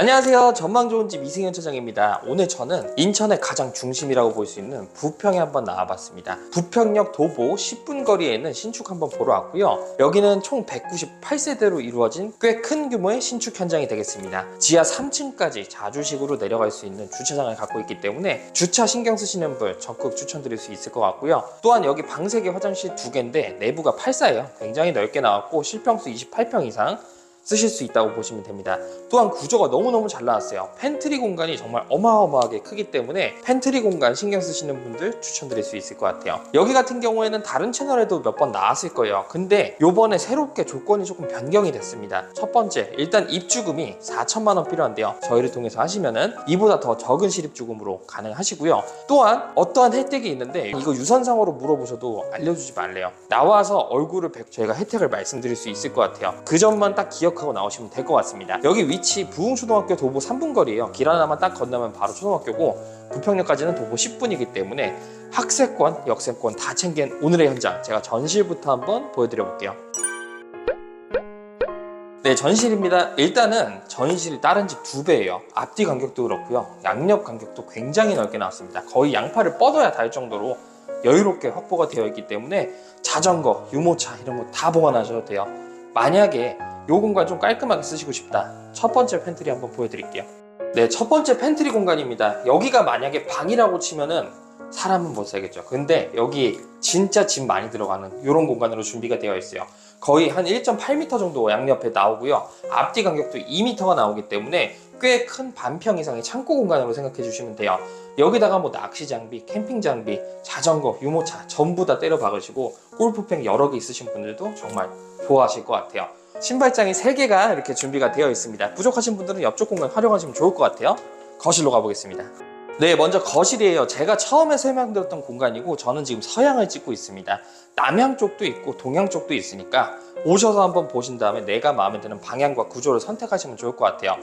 안녕하세요. 전망 좋은 집 이승현 차장입니다. 오늘 저는 인천의 가장 중심이라고 볼 수 있는 부평에 한번 나와봤습니다. 부평역 도보 10분 거리에 있는 신축 한번 보러 왔고요. 여기는 총 198세대로 이루어진 꽤 큰 규모의 신축 현장이 되겠습니다. 지하 3층까지 자주식으로 내려갈 수 있는 주차장을 갖고 있기 때문에 주차 신경 쓰시는 분 적극 추천드릴 수 있을 것 같고요. 또한 여기 방세개 화장실 두 개인데 내부가 8사예요. 굉장히 넓게 나왔고 실평수 28평 이상 쓰실 수 있다고 보시면 됩니다. 또한 구조가 너무너무 잘 나왔어요. 팬트리 공간이 정말 어마어마하게 크기 때문에 팬트리 공간 신경 쓰시는 분들 추천드릴 수 있을 것 같아요. 여기 같은 경우에는 다른 채널에도 몇 번 나왔을 거예요. 근데 요번에 새롭게 조건이 조금 변경이 됐습니다. 첫 번째, 일단 입주금이 4천만 원 필요한데요. 저희를 통해서 하시면은 이보다 더 적은 실입주금으로 가능하시고요. 또한 어떠한 혜택이 있는데 이거 유선상으로 물어보셔도 알려주지 말래요. 나와서 얼굴을 뵙 저희가 혜택을 말씀드릴 수 있을 것 같아요. 그 점만 딱 기억 하고 나오시면 될 것 같습니다. 여기 위치 부흥초등학교 도보 3분 거리예요. 길 하나만 딱 건너면 바로 초등학교고 부평역까지는 도보 10분이기 때문에 학세권, 역세권 다 챙긴 오늘의 현장 제가 전실부터 한번 보여드려 볼게요. 네, 전실입니다. 일단은 전실이 다른 집 두 배예요. 앞뒤 간격도 그렇고요. 양옆 간격도 굉장히 넓게 나왔습니다. 거의 양팔을 뻗어야 닿을 정도로 여유롭게 확보가 되어 있기 때문에 자전거, 유모차 이런 거 다 보관하셔도 돼요. 만약에 요 공간 좀 깔끔하게 쓰시고 싶다. 첫 번째 팬트리 한번 보여드릴게요. 네, 첫 번째 팬트리 공간입니다. 여기가 만약에 방이라고 치면은 사람은 못 살겠죠. 근데 여기 진짜 짐 많이 들어가는 이런 공간으로 준비가 되어 있어요. 거의 한 1.8m 정도 양옆에 나오고요. 앞뒤 간격도 2m가 나오기 때문에 꽤 큰 반평 이상의 창고 공간으로 생각해 주시면 돼요. 여기다가 뭐 낚시 장비, 캠핑 장비, 자전거, 유모차 전부 다 때려 박으시고 골프팩 여러 개 있으신 분들도 정말 좋아하실 것 같아요. 신발장이 3개가 이렇게 준비가 되어 있습니다. 부족하신 분들은 옆쪽 공간 활용하시면 좋을 것 같아요. 거실로 가보겠습니다. 네, 먼저 거실이에요. 제가 처음에 설명드렸던 공간이고 저는 지금 서양을 찍고 있습니다. 남양 쪽도 있고 동양 쪽도 있으니까 오셔서 한번 보신 다음에 내가 마음에 드는 방향과 구조를 선택하시면 좋을 것 같아요.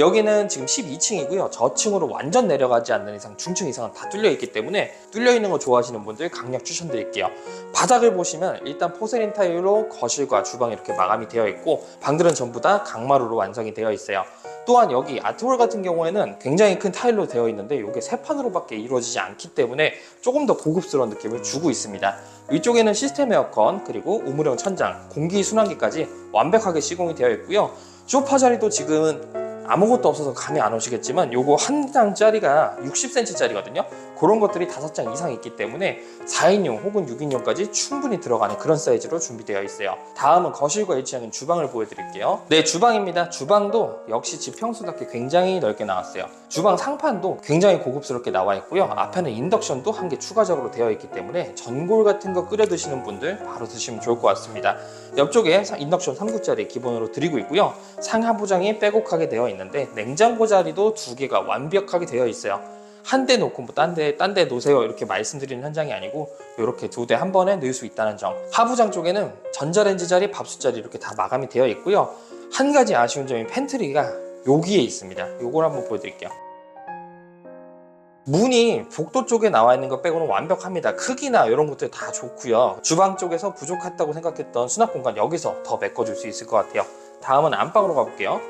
여기는 지금 12층이고요. 저층으로 완전 내려가지 않는 이상 중층 이상은 다 뚫려 있기 때문에 뚫려 있는 거 좋아하시는 분들 강력 추천드릴게요. 바닥을 보시면 일단 포세린 타일로 거실과 주방이 이렇게 마감이 되어 있고 방들은 전부 다 강마루로 완성이 되어 있어요. 또한 여기 아트홀 같은 경우에는 굉장히 큰 타일로 되어 있는데 이게 세 판으로밖에 이루어지지 않기 때문에 조금 더 고급스러운 느낌을 주고 있습니다. 위쪽에는 시스템 에어컨 그리고 우물형 천장, 공기 순환기까지 완벽하게 시공이 되어 있고요. 소파 자리도 지금은 아무것도 없어서 감이 안 오시겠지만 요거 한 장짜리가 60cm짜리거든요. 그런 것들이 5장 이상 있기 때문에 4인용 혹은 6인용까지 충분히 들어가는 그런 사이즈로 준비되어 있어요. 다음은 거실과 일치하는 주방을 보여드릴게요. 네, 주방입니다. 주방도 역시 집 평수답게 굉장히 넓게 나왔어요. 주방 상판도 굉장히 고급스럽게 나와 있고요. 앞에는 인덕션도 한 개 추가적으로 되어 있기 때문에 전골 같은 거 끓여 드시는 분들 바로 드시면 좋을 것 같습니다. 옆쪽에 인덕션 3구짜리 기본으로 드리고 있고요. 상하 부장이 빼곡하게 되어 있는데 냉장고 자리도 두 개가 완벽하게 되어 있어요. 한 대 놓고 뭐 딴 데 딴 데 놓으세요 이렇게 말씀드리는 현장이 아니고 이렇게 두 대 한 번에 넣을 수 있다는 점. 하부장 쪽에는 전자레인지 자리, 밥솥 자리 이렇게 다 마감이 되어 있고요. 한 가지 아쉬운 점이 팬트리가 여기에 있습니다. 요걸 한번 보여드릴게요. 문이 복도 쪽에 나와 있는 것 빼고는 완벽합니다. 크기나 이런 것들 다 좋고요. 주방 쪽에서 부족했다고 생각했던 수납 공간 여기서 더 메꿔줄 수 있을 것 같아요. 다음은 안방으로 가볼게요.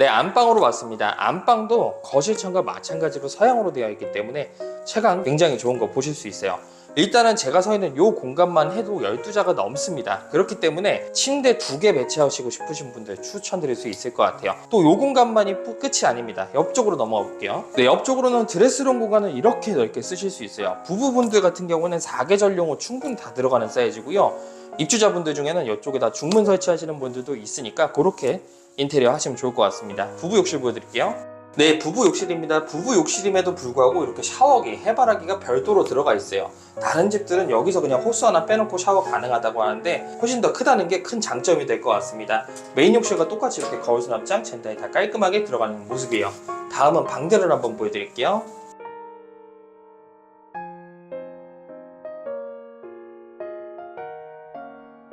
네, 안방으로 왔습니다. 안방도 거실창과 마찬가지로 서양으로 되어 있기 때문에 채광 굉장히 좋은 거 보실 수 있어요. 일단은 제가 서 있는 이 공간만 해도 12자가 넘습니다. 그렇기 때문에 침대 두 개 배치하시고 싶으신 분들 추천드릴 수 있을 것 같아요. 또 이 공간만이 뿌- 끝이 아닙니다. 옆쪽으로 넘어가 볼게요. 네, 옆쪽으로는 드레스룸 공간을 이렇게 넓게 쓰실 수 있어요. 부부분들 같은 경우는 4계절용으로 충분히 다 들어가는 사이즈고요. 입주자분들 중에는 이쪽에다 중문 설치하시는 분들도 있으니까 그렇게 인테리어 하시면 좋을 것 같습니다. 부부 욕실 보여드릴게요. 네, 부부 욕실입니다. 부부 욕실임에도 불구하고 이렇게 샤워기, 해바라기가 별도로 들어가 있어요. 다른 집들은 여기서 그냥 호스 하나 빼놓고 샤워 가능하다고 하는데 훨씬 더 크다는 게 큰 장점이 될 것 같습니다. 메인 욕실과 똑같이 이렇게 거울 수납장, 젠다이 다 깔끔하게 들어가는 모습이에요. 다음은 방대를 한번 보여드릴게요.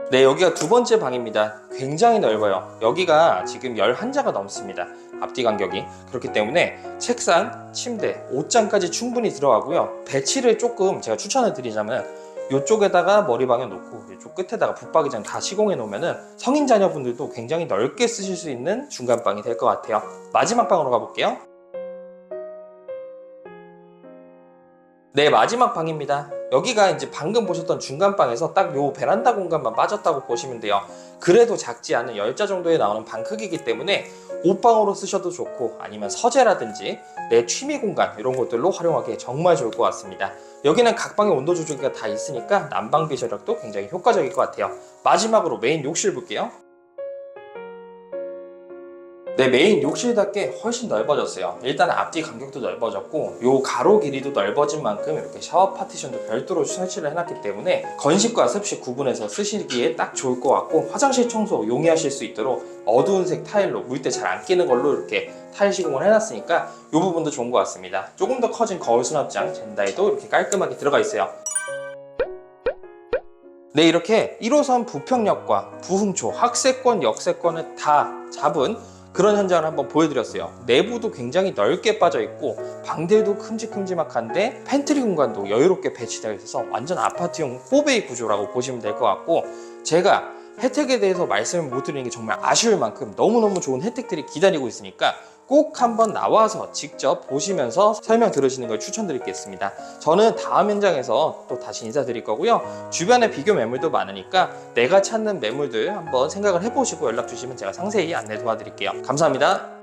네, 여기가 두 번째 방입니다. 굉장히 넓어요. 여기가 지금 11자가 넘습니다. 앞뒤 간격이. 그렇기 때문에 책상, 침대, 옷장까지 충분히 들어가고요. 배치를 조금 제가 추천을 드리자면 이쪽에다가 머리방에 놓고 이쪽 끝에다가 붙박이장 다 시공해 놓으면은 성인 자녀분들도 굉장히 넓게 쓰실 수 있는 중간방이 될 것 같아요. 마지막 방으로 가볼게요. 네, 마지막 방입니다. 여기가 이제 방금 보셨던 중간방에서 딱 요 베란다 공간만 빠졌다고 보시면 돼요. 그래도 작지 않은 10자 정도에 나오는 방 크기이기 때문에 옷방으로 쓰셔도 좋고 아니면 서재라든지 내 취미 공간 이런 것들로 활용하기에 정말 좋을 것 같습니다. 여기는 각 방의 온도 조절기가 다 있으니까 난방비 절약도 굉장히 효과적일 것 같아요. 마지막으로 메인 욕실 볼게요. 네, 메인 욕실답게 훨씬 넓어졌어요. 일단 앞뒤 간격도 넓어졌고 요 가로 길이도 넓어진 만큼 이렇게 샤워 파티션도 별도로 설치를 해놨기 때문에 건식과 습식 구분해서 쓰시기에 딱 좋을 것 같고 화장실 청소 용이하실 수 있도록 어두운 색 타일로 물때 잘 안 끼는 걸로 이렇게 타일 시공을 해놨으니까 이 부분도 좋은 것 같습니다. 조금 더 커진 거울 수납장 젠다에도 이렇게 깔끔하게 들어가 있어요. 네, 이렇게 1호선 부평역과 부흥초, 학세권, 역세권을 다 잡은 그런 현장을 한번 보여드렸어요. 내부도 굉장히 넓게 빠져 있고 방들도 큼직큼직한데 팬트리 공간도 여유롭게 배치되어 있어서 완전 아파트용 4베이 구조라고 보시면 될 것 같고 제가 혜택에 대해서 말씀을 못 드리는 게 정말 아쉬울 만큼 너무너무 좋은 혜택들이 기다리고 있으니까 꼭 한번 나와서 직접 보시면서 설명 들으시는 걸 추천드리겠습니다. 저는 다음 현장에서 또 다시 인사드릴 거고요. 주변에 비교 매물도 많으니까 내가 찾는 매물들 한번 생각을 해보시고 연락 주시면 제가 상세히 안내 도와드릴게요. 감사합니다.